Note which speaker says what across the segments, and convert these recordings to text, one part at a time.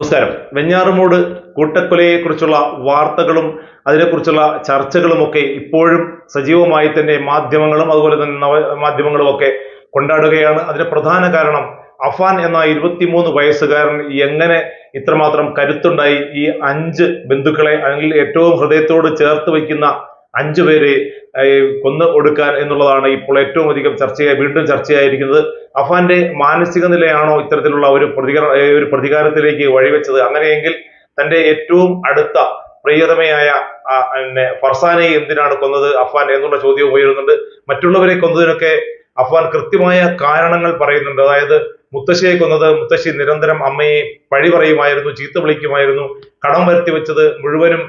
Speaker 1: നമസ്കാരം. വെഞ്ഞാറുമൂട് കൂട്ടക്കൊലയെക്കുറിച്ചുള്ള വാർത്തകളും അതിനെക്കുറിച്ചുള്ള ചർച്ചകളുമൊക്കെ ഇപ്പോഴും സജീവമായി തന്നെ മാധ്യമങ്ങളും അതുപോലെ തന്നെ നവ മാധ്യമങ്ങളും ഒക്കെ കൊണ്ടാടുകയാണ്. അതിന് പ്രധാന കാരണം അഫാൻ എന്ന ഇരുപത്തിമൂന്ന് വയസ്സുകാരൻ എങ്ങനെ ഇത്രമാത്രം കരുത്തുണ്ടായി? ഈ അഞ്ച് ബന്ധുക്കളെ അല്ലെങ്കിൽ ഏറ്റവും ഹൃദയത്തോട് ചേർത്ത് വയ്ക്കുന്ന അഞ്ചു പേരെ കൊന്നു ഒടുക്കാൻ എന്നുള്ളതാണ് ഇപ്പോൾ ഏറ്റവും അധികം ചർച്ചയായി വീണ്ടും ചർച്ചയായിരിക്കുന്നത്. അഫാന്റെ മാനസിക നിലയാണോ ഇത്തരത്തിലുള്ള ഒരു പ്രതികര ഒരു പ്രതികാരത്തിലേക്ക് വഴിവെച്ചത്? അങ്ങനെയെങ്കിൽ തന്റെ ഏറ്റവും അടുത്ത പ്രിയതമയായ പിന്നെ ഫർസാനെ എന്തിനാണ് കൊന്നത് അഫാൻ എന്നുള്ള ചോദ്യവും ഉയരുന്നുണ്ട്. മറ്റുള്ളവരെ കൊന്നതിനൊക്കെ അഫാൻ കൃത്യമായ കാരണങ്ങൾ പറയുന്നുണ്ട്. അതായത് മുത്തശ്ശിയെ കൊന്നത് മുത്തശ്ശി നിരന്തരം അമ്മയെ പഴി പറയുമായിരുന്നു ചീത്ത വിളിക്കുമായിരുന്നു. കടം വരുത്തി വെച്ചത് മുഴുവനും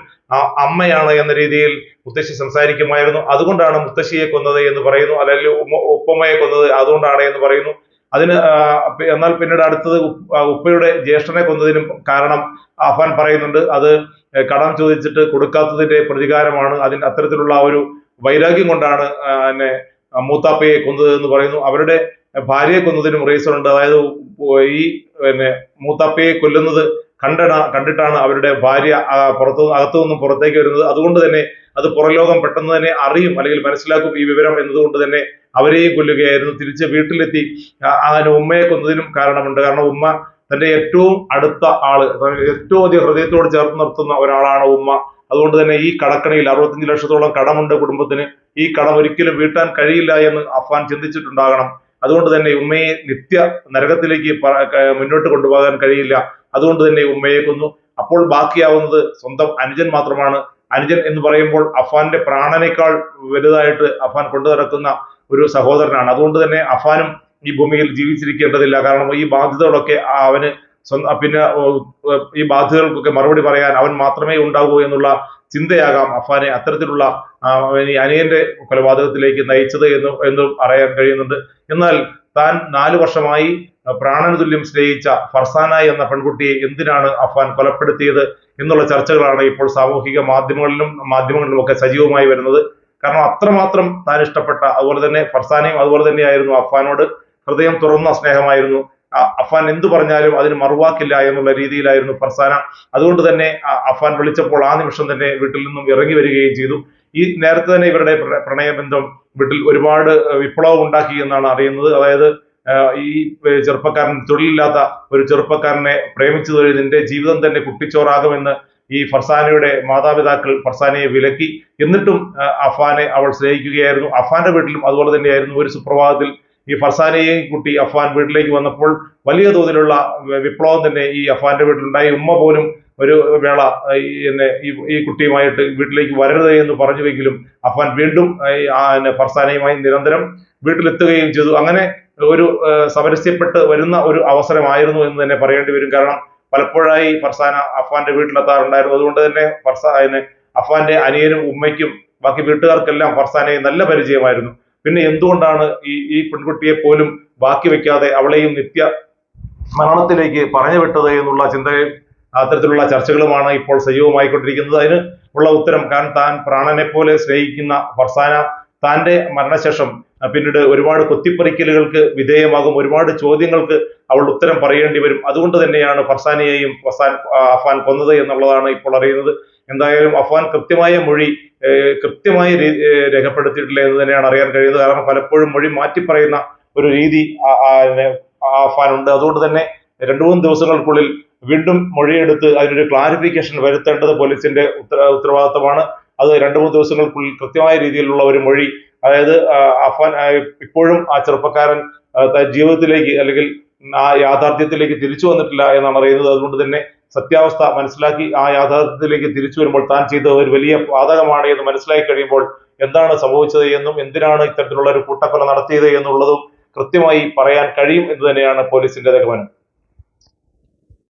Speaker 1: അമ്മയാണ് എന്ന രീതിയിൽ മുത്തശ്ശി സംസാരിക്കുമായിരുന്നു. അതുകൊണ്ടാണ് മുത്തശ്ശിയെ കൊന്നത് എന്ന് പറയുന്നു. അല്ലെങ്കിൽ ഉപ്പമ്മയെ കൊന്നത് അതുകൊണ്ടാണ് എന്ന് പറയുന്നു. അതിന് എന്നാൽ പിന്നീട് അടുത്തത് ഉപ്പയുടെ ജ്യേഷ്ഠനെ കൊന്നതിനും കാരണം ആഫാൻ പറയുന്നുണ്ട്. അത് കടം ചോദിച്ചിട്ട് കൊടുക്കാത്തതിന്റെ പ്രതികാരമാണ്. അതിന് അത്തരത്തിലുള്ള ഒരു വൈരാഗ്യം കൊണ്ടാണ് എന്നെ മൂത്താപ്പയെ കൊന്നത് എന്ന് പറയുന്നു. അവരുടെ ഭാര്യയെ കൊന്നതിനും റീസൺ ഉണ്ട്. അതായത് ഈ പിന്നെ മൂത്താപ്പയെ കൊല്ലുന്നത് കണ്ടണ കണ്ടിട്ടാണ് അവരുടെ ഭാര്യ പുറത്തു അകത്തു നിന്നും പുറത്തേക്ക് വരുന്നത്. അതുകൊണ്ട് തന്നെ അത് പുറലോകം പെട്ടെന്ന് തന്നെ അറിയും അല്ലെങ്കിൽ മനസ്സിലാക്കും ഈ വിവരം എന്നതുകൊണ്ട് തന്നെ അവരെയും കൊല്ലുകയായിരുന്നു. തിരിച്ച് വീട്ടിലെത്തി അങ്ങനെ ഉമ്മയെ കൊന്നതിനും കാരണമുണ്ട്. കാരണം ഉമ്മ തന്റെ ഏറ്റവും അടുത്ത ആൾ ഏറ്റവും അധികം ഹൃദയത്തോട് ചേർത്ത് നിർത്തുന്ന ഒരാളാണ് ഉമ്മ. അതുകൊണ്ട് തന്നെ ഈ കടക്കണിയിൽ അറുപത്തഞ്ച് ലക്ഷത്തോളം കടമുണ്ട് കുടുംബത്തിന്. ഈ കടം ഒരിക്കലും വീട്ടാൻ കഴിയില്ല എന്ന് അഫ്വാൻ ചിന്തിച്ചിട്ടുണ്ടാകണം. അതുകൊണ്ട് തന്നെ ഉമ്മയെ നിത്യ നരകത്തിലേക്ക് മുന്നോട്ട് കൊണ്ടുപോകാൻ കഴിയില്ല. അതുകൊണ്ട് തന്നെ ഉമ്മയെ കൊന്നു. അപ്പോൾ ബാക്കിയാവുന്നത് സ്വന്തം അനുജൻ മാത്രമാണ്. അനുജൻ എന്ന് പറയുമ്പോൾ അഫാന്റെ പ്രാണനേക്കാൾ വലുതായിട്ട് അഫാൻ കൊണ്ടു നടക്കുന്ന ഒരു സഹോദരനാണ്. അതുകൊണ്ട് തന്നെ അഫാനും ഈ ഭൂമിയിൽ ജീവിച്ചിരിക്കേണ്ടതില്ല. കാരണം ഈ ബാധ്യതകളൊക്കെ അവന് പിന്നെ ഈ ബാധ്യതകൾക്കൊക്കെ മറുപടി പറയാൻ അവൻ മാത്രമേ ഉണ്ടാകൂ എന്നുള്ള ചിന്തയാകാം അഫാനെ അത്തരത്തിലുള്ള അനിയന്റെ കൊലപാതകത്തിലേക്ക് നയിച്ചത് എന്ന് എന്നും അറിയാൻ കഴിയുന്നുണ്ട്. എന്നാൽ താൻ നാലു വർഷമായി പ്രാണന തുല്യം സ്നേഹിച്ച ഫർസാന എന്ന പെൺകുട്ടിയെ എന്തിനാണ് അഫാൻ കൊലപ്പെടുത്തിയത് എന്നുള്ള ചർച്ചകളാണ് ഇപ്പോൾ സാമൂഹിക മാധ്യമങ്ങളിലും മാധ്യമങ്ങളിലും ഒക്കെ സജീവമായി വരുന്നത്. കാരണം അത്രമാത്രം താൻ ഇഷ്ടപ്പെട്ട അതുപോലെ തന്നെ ഫർസാനയും അതുപോലെ തന്നെയായിരുന്നു അഫാനോട് ഹൃദയം തുറന്ന സ്നേഹമായിരുന്നു. അഫാൻ എന്തു പറഞ്ഞാലും അതിന് മറുവാക്കില്ല എന്നുള്ള രീതിയിലായിരുന്നു ഫർസാന. അതുകൊണ്ട് തന്നെ അഫാൻ വിളിച്ചപ്പോൾ ആ നിമിഷം തന്നെ വീട്ടിൽ നിന്നും ഇറങ്ങി വരികയും ചെയ്തു. ഈ നേരത്തെ തന്നെ ഇവരുടെ പ്ര- പ്രണയബന്ധം വീട്ടിൽ ഒരുപാട് വിപ്ലവം ഉണ്ടാക്കി എന്നാണ് അറിയുന്നത്. അതായത് ഈ ചെറുപ്പക്കാരൻ തൊഴിലില്ലാത്ത ഒരു ചെറുപ്പക്കാരനെ പ്രേമിച്ചു തൊഴിൽ നിന്റെ ജീവിതം തന്നെ കുട്ടിച്ചോറാകുമെന്ന് ഈ ഫർസാനയുടെ മാതാപിതാക്കൾ ഫർസാനയെ വിലക്കി. എന്നിട്ടും അഫാനെ അവൾ സ്നേഹിക്കുകയായിരുന്നു. അഫാന്റെ വീട്ടിലും അതുപോലെ തന്നെയായിരുന്നു. ഒരു സുപ്രഭാതത്തിൽ ഈ ഫർസാനയെയും കുട്ടി അഫ്വാൻ വീട്ടിലേക്ക് വന്നപ്പോൾ വലിയ തോതിലുള്ള വിപ്ലവം തന്നെ ഈ അഫ്വാന്റെ വീട്ടിലുണ്ടായി. ഉമ്മ പോലും ഒരു വേള എന്നെ ഈ കുട്ടിയുമായിട്ട് വീട്ടിലേക്ക് വരരുത് എന്ന് പറഞ്ഞുവെങ്കിലും അഫ്വാൻ വീണ്ടും ഫർസാനയുമായി നിരന്തരം വീട്ടിലെത്തുകയും ചെയ്തു. അങ്ങനെ ഒരു സമരസ്യപ്പെട്ട് വരുന്ന ഒരു അവസരമായിരുന്നു എന്ന് തന്നെ പറയേണ്ടി വരും. കാരണം പലപ്പോഴായി ഫർസാന അഫ്വാന്റെ വീട്ടിലെത്താറുണ്ടായിരുന്നു. അതുകൊണ്ട് തന്നെ ഫർസാ അതിന് അഫാന്റെ അനിയനും ഉമ്മയ്ക്കും ബാക്കി വീട്ടുകാർക്കെല്ലാം ഫർസാനയെ നല്ല പരിചയമായിരുന്നു. പിന്നെ എന്തുകൊണ്ടാണ് ഈ ഈ പെൺകുട്ടിയെ പോലും ബാക്കി വെക്കാതെ അവളെയും നിത്യ മരണത്തിലേക്ക് പറഞ്ഞു വിട്ടത് എന്നുള്ള ചിന്തയും അത്തരത്തിലുള്ള ചർച്ചകളുമാണ് ഇപ്പോൾ സജീവമായിക്കൊണ്ടിരിക്കുന്നത്. അതിന് ഉള്ള ഉത്തരം കാരണം താൻ പ്രാണനെ പോലെ സ്നേഹിക്കുന്ന ഫർസാന താന്റെ മരണശേഷം പിന്നീട് ഒരുപാട് കൊത്തിപ്പറിക്കലുകൾക്ക് വിധേയമാകും. ഒരുപാട് ചോദ്യങ്ങൾക്ക് അവൾ ഉത്തരം പറയേണ്ടി വരും. അതുകൊണ്ട് തന്നെയാണ് ഫർസാനിയെയും ഫസാൻ അഫാൻ കൊന്നത് എന്നുള്ളതാണ് ഇപ്പോൾ അറിയുന്നത്. എന്തായാലും അഫാൻ കൃത്യമായ മൊഴി കൃത്യമായി രേഖപ്പെടുത്തിയിട്ടില്ല എന്ന് തന്നെയാണ് അറിയാൻ കഴിയുന്നത്. കാരണം പലപ്പോഴും മൊഴി മാറ്റി പറയുന്ന ഒരു രീതി അഫാൻ ഉണ്ട്. അതുകൊണ്ട് തന്നെ രണ്ടു മൂന്ന് ദിവസങ്ങൾക്കുള്ളിൽ വീണ്ടും മൊഴിയെടുത്ത് അതിനൊരു ക്ലാരിഫിക്കേഷൻ വരുത്തേണ്ടത് പോലീസിന്റെ ഉത്തര ഉത്തരവാദിത്തമാണ് അത് രണ്ടു മൂന്ന് ദിവസങ്ങൾക്കുള്ളിൽ കൃത്യമായ രീതിയിലുള്ള ഒരു മൊഴി അതായത് അഫ്വാൻ ഇപ്പോഴും ആ ചെറുപ്പക്കാരൻ ജീവിതത്തിലേക്ക് അല്ലെങ്കിൽ ആ യാഥാർത്ഥ്യത്തിലേക്ക് തിരിച്ചു വന്നിട്ടില്ല എന്നാണ് അറിയുന്നത് അതുകൊണ്ട് തന്നെ സത്യാവസ്ഥ മനസ്സിലാക്കി ആ യാഥാർത്ഥ്യത്തിലേക്ക് തിരിച്ചു വരുമ്പോൾ താൻ ചെയ്ത ഒരു വലിയ പാതകമാണ് എന്ന് മനസ്സിലാക്കി കഴിയുമ്പോൾ എന്താണ് സംഭവിച്ചത് എന്നും എന്തിനാണ് ഇത്തരത്തിലുള്ള ഒരു കൂട്ടക്കൊല നടത്തിയത് എന്നുള്ളതും കൃത്യമായി പറയാൻ കഴിയും എന്ന് തന്നെയാണ് പോലീസിന്റെ നിഗമനം.